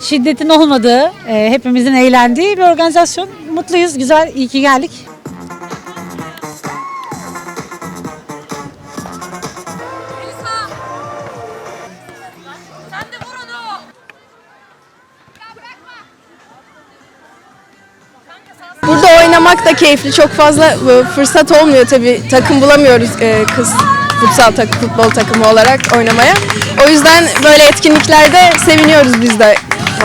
Şiddetin olmadığı, e, hepimizin eğlendiği bir organizasyon. Mutluyuz, güzel, iyi ki geldik. Oynamak da keyifli. Çok fazla e, fırsat olmuyor tabii. Takım bulamıyoruz e, kız futsal takım, futbol takımı olarak oynamaya. O yüzden böyle etkinliklerde seviniyoruz biz de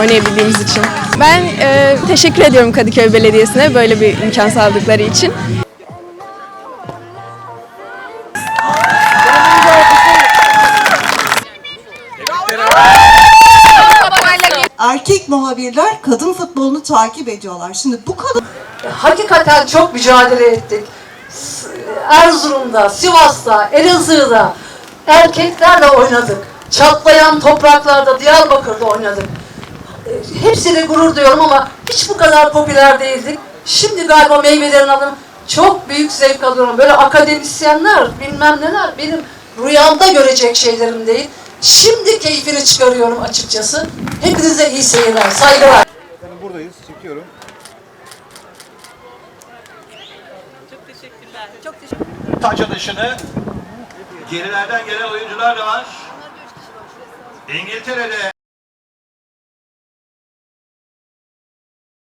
oynayabildiğimiz için. Ben e, teşekkür ediyorum Kadıköy Belediyesi'ne böyle bir imkan sağladıkları için. Erkek muhabirler kadın futbolunu takip ediyorlar. Şimdi bu kadın hakikaten çok mücadele ettik. Erzurum'da, Sivas'ta, Elazığ'da erkeklerle oynadık. Çatlayan topraklarda, Diyarbakır'da oynadık. E, Hepsiyle gurur duyuyorum ama hiç bu kadar popüler değildik. Şimdi galiba meyvelerini alıyorum. Çok büyük zevk alıyorum. Böyle akademisyenler, bilmem neler benim rüyamda görecek şeylerim değil. Şimdi keyfini çıkarıyorum açıkçası. Hepinize iyi seyirler, saygılar. Efendim buradayız, çekiyorum. taç atışını gerilerden gelen oyuncular da var. İngiltere'de